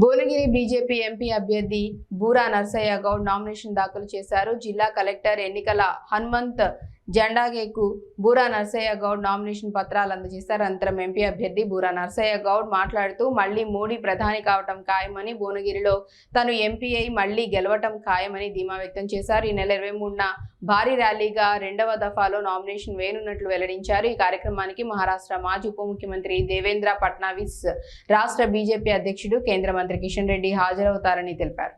Bhuvanagiri BJP MP అభ్యర్థి Boora Narsaiah Goud nomination దాఖలు చేశారు. జిల్లా కలెక్టర్ ఎన్నికల హనుమంత్ జెండాగేకు బూరా నర్సయ్య గౌడ్ నామినేషన్ పత్రాలు అందజేశారు. అనంతరం ఎంపీ అభ్యర్థి బూరా నర్సయ్య గౌడ్ మాట్లాడుతూ మళ్ళీ మోడీ ప్రధాని కావటం ఖాయమని భువనగిరిలో తను ఎంపీ అయి మళ్ళీ గెలవటం ఖాయమని ధీమా వ్యక్తం చేశారు. ఈ నెల ఇరవై మూడున భారీ ర్యాలీగా రెండవ దఫాలో నామినేషన్ వేయనున్నట్లు వెల్లడించారు. ఈ కార్యక్రమానికి మహారాష్ట్ర మాజీ ఉప ముఖ్యమంత్రి దేవేంద్ర ఫడ్నవీస్ రాష్ట్ర బీజేపీ అధ్యక్షుడు కేంద్ర మంత్రి కిషన్ రెడ్డి హాజరవుతారని తెలిపారు.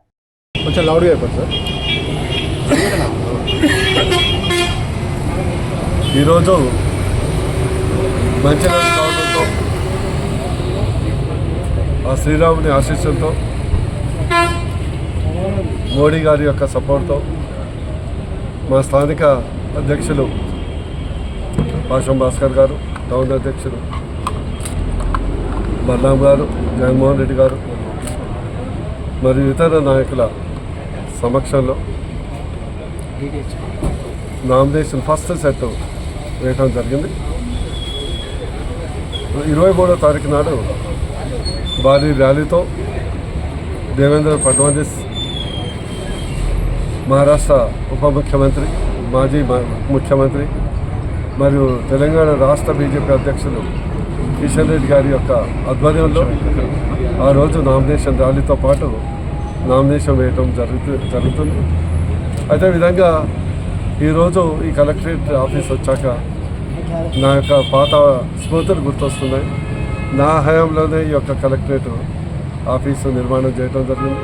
కొంచెం లౌడ్గా అయిపోతుంది సార్. ఈరోజు మంచి కావడంతో ఆ శ్రీరాముని ఆశీస్సులతో మోడీ గారి యొక్క సపోర్ట్తో మా స్థానిక అధ్యక్షులు పాషం భాస్కర్ గారు టౌన్ అధ్యక్షులు బల్లాం గారు జగన్మోహన్ రెడ్డి గారు మరియు ఇతర నాయకుల సమక్షంలో నామినేషన్ ఫస్ట్ సెట్ వేయటం జరిగింది. ఇరవై మూడో తారీఖు నాడు భారీ ర్యాలీతో దేవేంద్ర ఫడ్నవీస్ మహారాష్ట్ర ఉప ముఖ్యమంత్రి మాజీ ముఖ్యమంత్రి మరియు తెలంగాణ రాష్ట్ర బీజేపీ అధ్యక్షులు కిషన్ రెడ్డి గారి యొక్క ఆధ్వర్యంలో ఆ రోజు నామినేషన్ ర్యాలీతో పాటు నామినేషన్ వేయటం జరుగుతు జరుగుతుంది. అదేవిధంగా ఈరోజు ఈ కలెక్టరేట్ ఆఫీస్ వచ్చాక నా యొక్క పాత స్మృతులు గుర్తొస్తున్నాయి. నా హయాంలోనే ఈ యొక్క కలెక్టరేట్ ఆఫీసు నిర్మాణం చేయడం జరిగింది.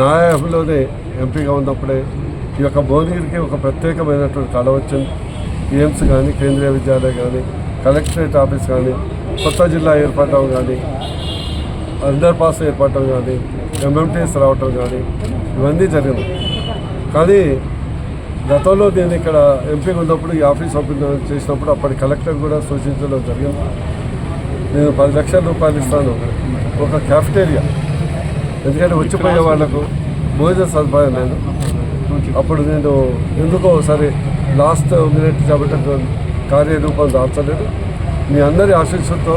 నా హయాంలోనే ఎంపీగా ఉన్నప్పుడే ఈ యొక్క భువనగిరికి ఒక ప్రత్యేకమైనటువంటి కళ వచ్చింది. ఎయిమ్స్ కానీ కేంద్రీయ విద్యాలయం కానీ కలెక్టరేట్ ఆఫీస్ కానీ కొత్త జిల్లా ఏర్పడడం కానీ అండర్ పాస్ ఏర్పడటం కానీ ఎంఎంటీఎస్ రావటం కానీ ఇవన్నీ జరిగినాయి కానీ గతంలో నేను ఇక్కడ ఎంపీగా ఉన్నప్పుడు ఈ ఆఫీస్ ఓపెన్ చేసినప్పుడు అప్పటి కలెక్టర్ కూడా సూచించడం జరిగింది. నేను పది లక్షల రూపాయలు ఇస్తాను. ఒక క్యాఫ్టేరియా. ఎందుకంటే వచ్చిపోయే వాళ్ళకు భోజన సదుపాయం లేదు. అప్పుడు నేను ఎందుకో ఒకసారి లాస్ట్ మినిట్ కాబట్టి కార్యరూపం దాల్చలేదు మీ అందరి ఆశీస్సులతో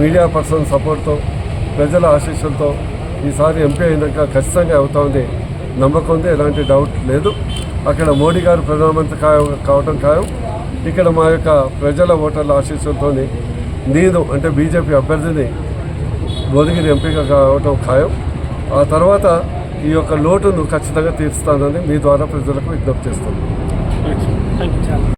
మీడియా పర్సన్ సపోర్ట్తో ప్రజల ఆశీస్సులతో ఈసారి ఎంపీ అయినాక ఖచ్చితంగా అవుతుంది నమ్మకం ఉంది. ఎలాంటి డౌట్ లేదు. అక్కడ మోడీ గారు ప్రధానమంత్రి ఖాయం కావటం ఖాయం. ఇక్కడ మా యొక్క ప్రజల ఓటర్ల ఆశీస్సులతో నేను అంటే బీజేపీ అభ్యర్థిని భువనగిరి ఎంపీగా కావటం ఖాయం. ఆ తర్వాత ఈ యొక్క లోటును ఖచ్చితంగా తీరుస్తానని మీ ద్వారా ప్రజలకు విజ్ఞప్తి చేస్తాను